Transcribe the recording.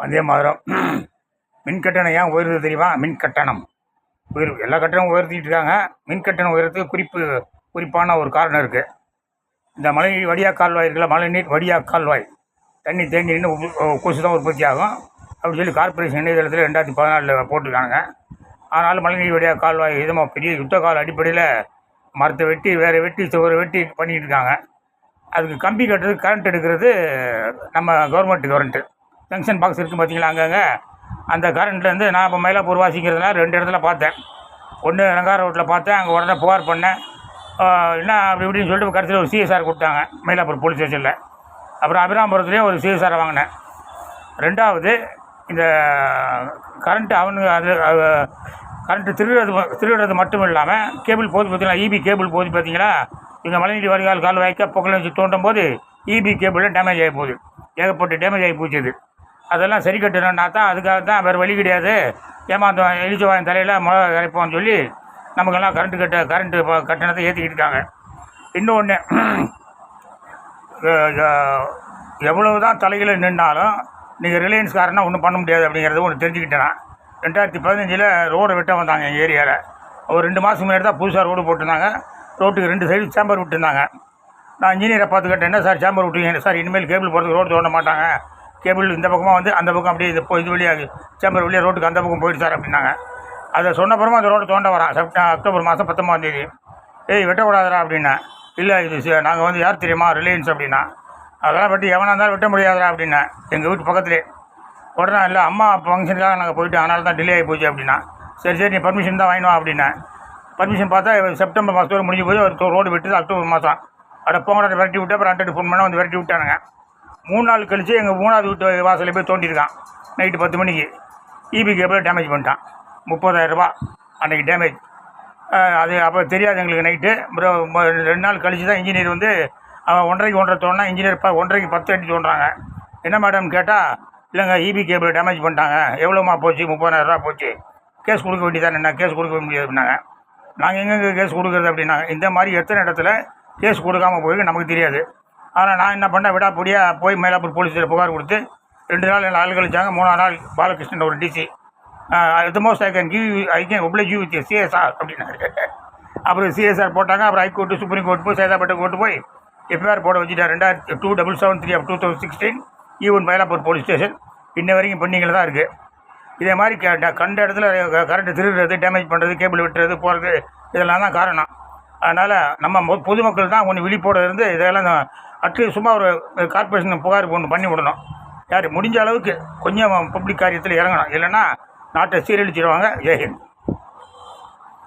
வந்தே மாதிரம். மின் கட்டணம் ஏன் உயர்ந்தது தெரியுமா? மின் கட்டணம். உயர்வு எல்லா கட்டணமும் உயர்த்திட்டு இருக்காங்க. மின் கட்டணம் உயரத்துக்கு குறிப்பு குறிப்பான ஒரு காரணம் இருக்குது இந்த மழைநீர் வடியா கால்வாய் இருக்குல்ல மழைநீர் வடியா கால்வாய். தண்ணி தேங்கி நின்று உப்பு- கொசு தான் உற்பத்தி ஆகும். அப்படின்னு சொல்லி கார்ப்பரேஷன் இணையதளத்தில் ரெண்டாயிரத்தி பதினாலில் போட்டிருக்காங்க ஆனாலும் மழைநீர் வடியா கால்வாய் இதமாக பெரிய யுத்த கால அடிப்படையில் மரத்தை வெட்டி வேறு வெட்டி சுவரை வெட்டி பண்ணிகிட்டு இருக்காங்க. அதுக்கு கம்பி கட்டுறது கரண்ட் எடுக்கிறது நம்ம கவர்மெண்ட் கரண்ட்டு ஜங்ஷன் பாக்ஸ் இருக்குது பார்த்தீங்களா அங்கங்கே? அந்த கரண்ட்லேருந்து நான் இப்போ மயிலாப்பூர் வாசிக்கிறதுனால ரெண்டு இடத்துல பார்த்தேன். ஒன்று ரங்கார ரோட்டில் பார்த்தேன் அங்கே உடனே புகார் பண்ணேன். என்ன அப்படி இப்படின்னு சொல்லிட்டு கடைசியில் ஒரு சிஎஸ்ஆர் கொடுத்தாங்க மயிலாப்பூர் போலீஸ் ஸ்டேஷனில் அப்புறம் அபிராமபுரத்துலேயும் ஒரு சிஎஸ்ஆரை வாங்கினேன். ரெண்டாவது இந்த கரண்ட்டு அவனுங்க அது கரண்ட்டு திருடுறது திருடுறது மட்டும் இல்லாமல் கேபிள் போது பார்த்தீங்களா இபி கேபிள் போது பார்த்தீங்களா இங்கே மழைநீர் வடிகால் கால் வாய்க்க பொக்கல் வச்சு தோண்டும் போது இபி கேபிளில் டேமேஜ் ஆகி போகுது. ஏகப்பட்டு டேமேஜ் ஆகி போச்சு அதெல்லாம் சரி கட்டணும்னா தான் அதுக்காக தான் வேறு வழி கிடையாது. ஏமாந்தோம் எலிச்சவாயன் தலையில் மிளகா கரைப்போம்னு சொல்லி நமக்கெல்லாம் கரண்ட்டு கட்ட கரண்ட்டு இப்போ கட்டணத்தை ஏற்றிக்கிட்டு இருக்காங்க. இன்னொன்று எவ்வளவு தான் தலையில் நின்னாலும் நீங்கள் ரிலையன்ஸ்காரனா ஒன்றும் பண்ண முடியாது அப்படிங்கிறத ஒன்று தெரிஞ்சுக்கிட்டேன் நான். ரெண்டாயிரத்தி பதினஞ்சில் ரோடை வெட்ட வந்தாங்க எங்கள் ஏரியாவில் ஒரு ரெண்டு மாதம் முன்னாடி தான் புதுசாக ரோடு போட்டிருந்தாங்க. ரோட்டுக்கு ரெண்டு சைடு சேம்பர் விட்டுருந்தாங்க. நான் இன்ஜினியரை பார்த்து கேட்டேன் என்ன சார் சேம்பர் விட்டுருக்கீங்க சார் இனிமேல் கேபிள் போகிறதுக்கு ரோடு தோண்ட மாட்டாங்க. கேபிள் இந்த பக்கமாக வந்து அந்த பக்கம் அப்படியே இது இது வழியாக சேம்பர் வழியாக ரோட்டுக்கு அந்த பக்கம் போயிட்டு சார் அப்படின்னாங்க. அதை சொன்னப்புறமா அந்த ரோடு தோண்ட வரான். செப்ட அக்டோபர் மாதம் பத்தொம்பதாம் தேதி. ஏய் வெட்டக்கூடாதுடா அப்படின்னா. இல்லை இது நாங்கள் வந்து யார் தெரியுமா? ரிலையன்ஸ் அப்படின்னா. அதெல்லாம் வெட்டி எவனாக இருந்தாலும் வெட்ட முடியாதுடா அப்படின்னா. எங்கள் வீட்டு பக்கத்துலேயே உடனே இல்லை அம்மா ஃபங்க்ஷனுக்காக நாங்கள் போயிட்டு அதனால தான் டிலே ஆகி போச்சு அப்படின்னா. சரி சரி நீ பர்மிஷன் தான் வாங்கினோம் அப்படின்னேன் பர்மிஷன் பார்த்தா செப்டம்பர் மாதத்தோடு முடிஞ்சு போய் ஒரு ரோடு விட்டு அக்டோபர் மாதம். அட போங்கடா விரட்டி விட்டு அப்புறம் ரெண்டு ஃபோன் பண்ணால் வந்து விரட்டி விட்டானுங்க. மூணு நாள் கழித்து எங்கள் மூணாவது வீட்டு வாசலில் போய் தோண்டியிருக்கான் நைட்டு பத்து மணிக்கு. இபி கேபிள் டேமேஜ் பண்ணிட்டான். முப்பதாயிரம் ரூபாய் அன்றைக்கி டேமேஜ் அது அப்போ தெரியாது எங்களுக்கு நைட்டு அப்புறம் ரெண்டு நாள் கழிச்சு தான் இன்ஜினியர் வந்து அவன் ஒன்றரைக்கு ஒன்றரை தோணுனா இன்ஜினியர் இப்போ ஒன்றரைக்கு பத்து அடி தோன்றாங்க. என்ன மேடம் கேட்டால் இல்லைங்க இபி கேபிள் டேமேஜ் பண்ணிட்டாங்க. எவ்வளோமா போச்சு? முப்பதாயிரரூவா போச்சு. கேஸ் கொடுக்க வேண்டியதான் என்ன கேஸ் கொடுக்க முடியாது? அப்படின்னாங்க. நாங்கள் எங்கெங்கே கேஸ் கொடுக்குறது? அப்படின்னாங்க. இந்த மாதிரி எத்தனை இடத்துல கேஸ் கொடுக்காம போயிருக்கு நமக்கு தெரியாது. ஆனால் நான் என்ன பண்ணேன் விடாப்படியாக போய் மயிலாப்பூர் போலீஸில் புகார் கொடுத்து ரெண்டு நாள் என்ன ஆள் கழிச்சாங்க மூணாவது நாள் பாலகிருஷ்ணன் ஒரு DC the most I can give I can oblige you with CSR அப்படின்னாரு. அப்புறம் சிஎஸ்ஆர் போட்டாங்க அப்புறம் ஹைகோர்ட்டு சுப்ரீம் கோர்ட் போய் சேதாப்பட்ட கோர்ட்டு போய் எஃப்ஐஆர் போட வச்சுட்டார். ரெண்டாயிரத்தி two double seven three of two thousand sixteen even Mylapore police station இன்ன வரைக்கும் பெண்டிங்கில் தான் இருக்குது இதே மாதிரி க கண்ட இடத்துல கரண்ட்டு திருடுறது டேமேஜ் பண்ணுறது கேபிள் வெட்டுறது போகிறது இதெல்லாம் தான் காரணம். அதனால் நம்ம மொ- பொதுமக்கள் தான் கொஞ்சம் விழிப்போடு இருந்து இதெல்லாம் அட்லீஸ்ட் சும்மா ஒரு கார்பரேஷன் புகார் ஒன்று பண்ணி விடணும். யார் முடிஞ்ச அளவுக்கு கொஞ்சம் பப்ளிக் காரியத்தில் இறங்கணும். இல்லைன்னா நாட்டை சீரழிச்சிடுவாங்க ஜெயஹிந்த்